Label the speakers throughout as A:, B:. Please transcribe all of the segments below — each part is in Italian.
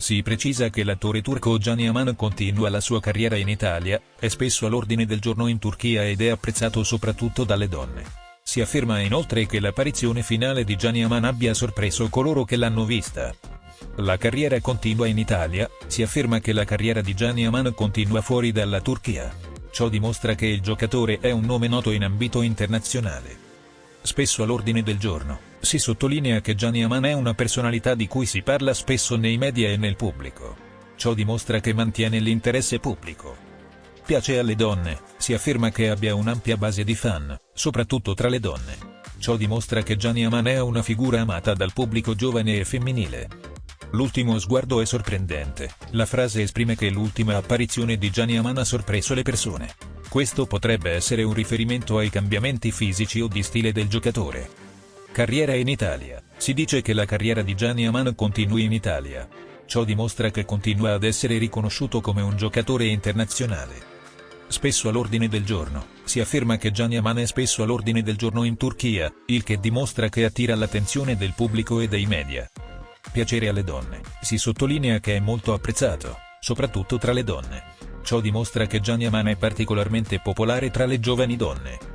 A: Si precisa che l'attore turco Gianni Aman continua la sua carriera in Italia, è spesso all'ordine del giorno in Turchia ed è apprezzato soprattutto dalle donne. Si afferma inoltre che l'apparizione finale di Gianni Aman abbia sorpreso coloro che l'hanno vista. La carriera continua in Italia, si afferma che la carriera di Gianni Aman continua fuori dalla Turchia. Ciò dimostra che il giocatore è un nome noto in ambito internazionale. Spesso all'ordine del giorno si sottolinea che Gianni Aman è una personalità di cui si parla spesso nei media e nel pubblico. Ciò dimostra che mantiene l'interesse pubblico. Piace alle donne, si afferma che abbia un'ampia base di fan, soprattutto tra le donne. Ciò dimostra che Gianni Aman è una figura amata dal pubblico giovane e femminile. L'ultimo sguardo è sorprendente, la frase esprime che l'ultima apparizione di Gianni Aman ha sorpreso le persone. Questo potrebbe essere un riferimento ai cambiamenti fisici o di stile del giocatore. Carriera in Italia. Si dice che la carriera di Gianni Aman continui in Italia. Ciò dimostra che continua ad essere riconosciuto come un giocatore internazionale. Spesso all'ordine del giorno, si afferma che Gianni Aman è spesso all'ordine del giorno in Turchia, il che dimostra che attira l'attenzione del pubblico e dei media. Piacere alle donne, si sottolinea che è molto apprezzato, soprattutto tra le donne. Ciò dimostra che Gianni Aman è particolarmente popolare tra le giovani donne.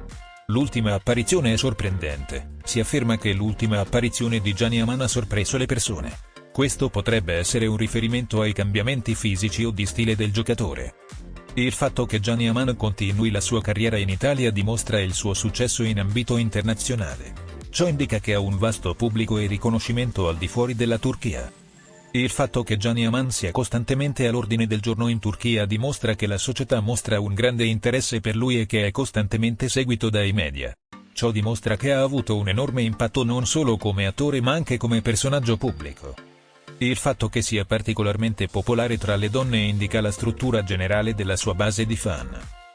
A: L'ultima apparizione è sorprendente, si afferma che l'ultima apparizione di Gianni Aman ha sorpreso le persone. Questo potrebbe essere un riferimento ai cambiamenti fisici o di stile del giocatore. Il fatto che Gianni Aman continui la sua carriera in Italia dimostra il suo successo in ambito internazionale. Ciò indica che ha un vasto pubblico e riconoscimento al di fuori della Turchia. Il fatto che Gianni Aman sia costantemente all'ordine del giorno in Turchia dimostra che la società mostra un grande interesse per lui e che è costantemente seguito dai media. Ciò dimostra che ha avuto un enorme impatto non solo come attore ma anche come personaggio pubblico. Il fatto che sia particolarmente popolare tra le donne indica la struttura generale della sua base di fan.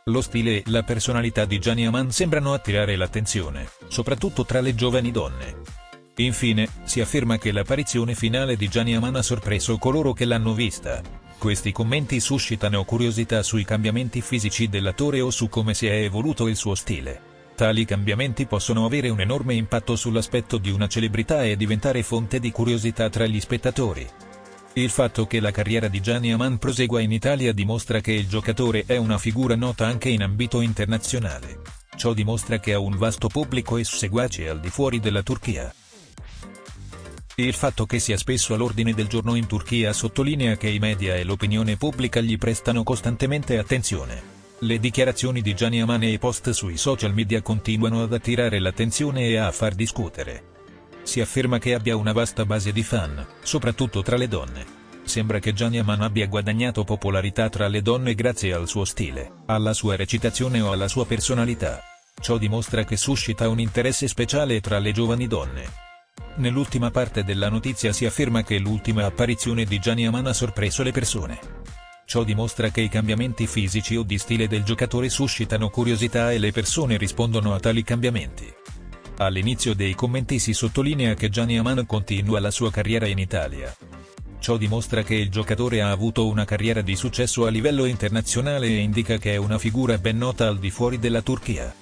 A: Lo stile e la personalità di Gianni Aman sembrano attirare l'attenzione, soprattutto tra le giovani donne. Infine, si afferma che l'apparizione finale di Gianni Aman ha sorpreso coloro che l'hanno vista. Questi commenti suscitano curiosità sui cambiamenti fisici dell'attore o su come si è evoluto il suo stile. Tali cambiamenti possono avere un enorme impatto sull'aspetto di una celebrità e diventare fonte di curiosità tra gli spettatori. Il fatto che la carriera di Gianni Aman prosegua in Italia dimostra che il giocatore è una figura nota anche in ambito internazionale. Ciò dimostra che ha un vasto pubblico e seguaci al di fuori della Turchia. Il fatto che sia spesso all'ordine del giorno in Turchia sottolinea che i media e l'opinione pubblica gli prestano costantemente attenzione. Le dichiarazioni di Gianni Aman e i post sui social media continuano ad attirare l'attenzione e a far discutere. Si afferma che abbia una vasta base di fan, soprattutto tra le donne. Sembra che Gianni Aman abbia guadagnato popolarità tra le donne grazie al suo stile, alla sua recitazione o alla sua personalità. Ciò dimostra che suscita un interesse speciale tra le giovani donne. Nell'ultima parte della notizia si afferma che l'ultima apparizione di Gianni Aman ha sorpreso le persone. Ciò dimostra che i cambiamenti fisici o di stile del giocatore suscitano curiosità e le persone rispondono a tali cambiamenti. All'inizio dei commenti si sottolinea che Gianni Aman continua la sua carriera in Italia. Ciò dimostra che il giocatore ha avuto una carriera di successo a livello internazionale e indica che è una figura ben nota al di fuori della Turchia.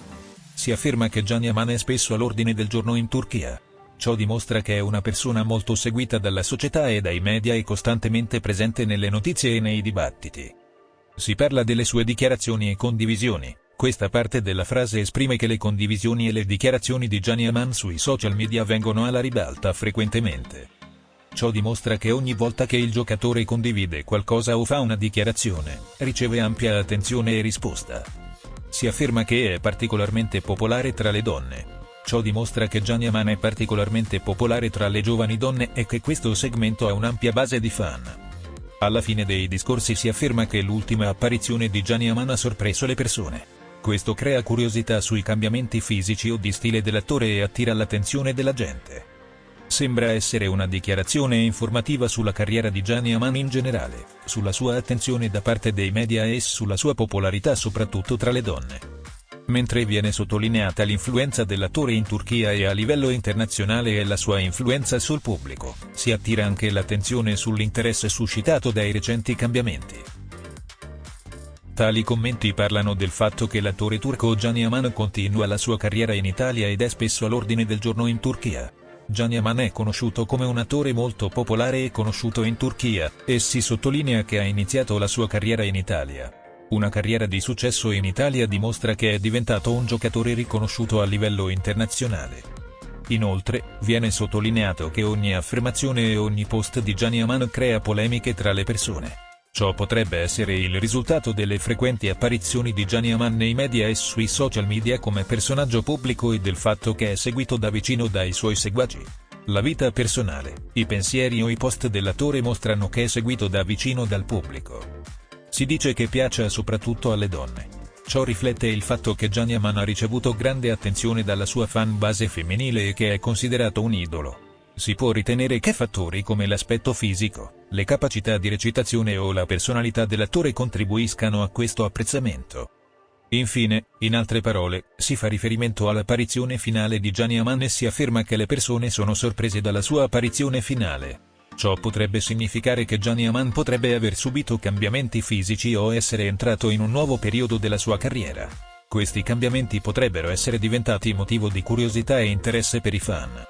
A: Si afferma che Gianni Aman è spesso all'ordine del giorno in Turchia. Ciò dimostra che è una persona molto seguita dalla società e dai media e costantemente presente nelle notizie e nei dibattiti. Si parla delle sue dichiarazioni e condivisioni. Questa parte della frase esprime che le condivisioni e le dichiarazioni di Gianni Aman sui social media vengono alla ribalta frequentemente. Ciò dimostra che ogni volta che il giocatore condivide qualcosa o fa una dichiarazione, riceve ampia attenzione e risposta. Si afferma che è particolarmente popolare tra le donne, Ciò dimostra che Gianni Aman è particolarmente popolare tra le giovani donne e che questo segmento ha un'ampia base di fan. Alla fine dei discorsi si afferma che l'ultima apparizione di Gianni Aman ha sorpreso le persone. Questo crea curiosità sui cambiamenti fisici o di stile dell'attore e attira l'attenzione della gente. Sembra essere una dichiarazione informativa sulla carriera di Gianni Aman in generale, sulla sua attenzione da parte dei media e sulla sua popolarità soprattutto tra le donne. Mentre viene sottolineata l'influenza dell'attore in Turchia e a livello internazionale e la sua influenza sul pubblico, si attira anche l'attenzione sull'interesse suscitato dai recenti cambiamenti. Tali commenti parlano del fatto che l'attore turco Gianni Aman continua la sua carriera in Italia ed è spesso all'ordine del giorno in Turchia. Gianni Aman è conosciuto come un attore molto popolare e conosciuto in Turchia, e si sottolinea che ha iniziato la sua carriera in Italia. Una carriera di successo in Italia dimostra che è diventato un giocatore riconosciuto a livello internazionale. Inoltre, viene sottolineato che ogni affermazione e ogni post di Gianni Aman crea polemiche tra le persone. Ciò potrebbe essere il risultato delle frequenti apparizioni di Gianni Aman nei media e sui social media come personaggio pubblico e del fatto che è seguito da vicino dai suoi seguaci. La vita personale, i pensieri o i post dell'attore mostrano che è seguito da vicino dal pubblico. Si dice che piaccia soprattutto alle donne. Ciò riflette il fatto che Gianni Aman ha ricevuto grande attenzione dalla sua fan base femminile e che è considerato un idolo. Si può ritenere che fattori come l'aspetto fisico, le capacità di recitazione o la personalità dell'attore contribuiscano a questo apprezzamento. Infine, in altre parole, si fa riferimento all'apparizione finale di Gianni Aman e si afferma che le persone sono sorprese dalla sua apparizione finale. Ciò potrebbe significare che Gianni Aman potrebbe aver subito cambiamenti fisici o essere entrato in un nuovo periodo della sua carriera. Questi cambiamenti potrebbero essere diventati motivo di curiosità e interesse per i fan.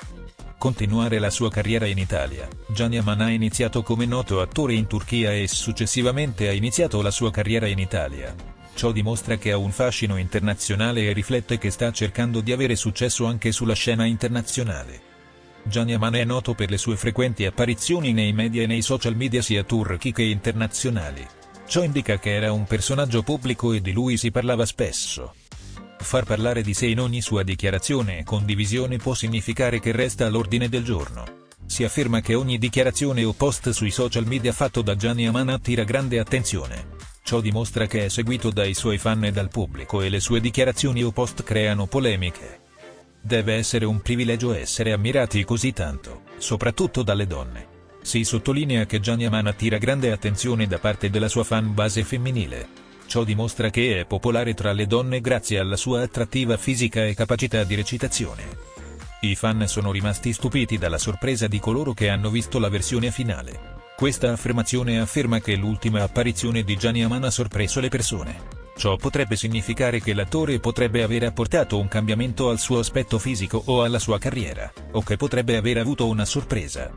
A: Continuare la sua carriera in Italia, Gianni Aman ha iniziato come noto attore in Turchia e successivamente ha iniziato la sua carriera in Italia. Ciò dimostra che ha un fascino internazionale e riflette che sta cercando di avere successo anche sulla scena internazionale. Gianni Aman è noto per le sue frequenti apparizioni nei media e nei social media sia turchi che internazionali. Ciò indica che era un personaggio pubblico e di lui si parlava spesso. Far parlare di sé in ogni sua dichiarazione e condivisione può significare che resta all'ordine del giorno. Si afferma che ogni dichiarazione o post sui social media fatto da Gianni Aman attira grande attenzione. Ciò dimostra che è seguito dai suoi fan e dal pubblico e le sue dichiarazioni o post creano polemiche. Deve essere un privilegio essere ammirati così tanto, soprattutto dalle donne. Si sottolinea che Gianni Aman attira grande attenzione da parte della sua fan base femminile. Ciò dimostra che è popolare tra le donne grazie alla sua attrattiva fisica e capacità di recitazione. I fan sono rimasti stupiti dalla sorpresa di coloro che hanno visto la versione finale. Questa affermazione afferma che l'ultima apparizione di Gianni Aman ha sorpreso le persone. Ciò potrebbe significare che l'attore potrebbe aver apportato un cambiamento al suo aspetto fisico o alla sua carriera, o che potrebbe aver avuto una sorpresa.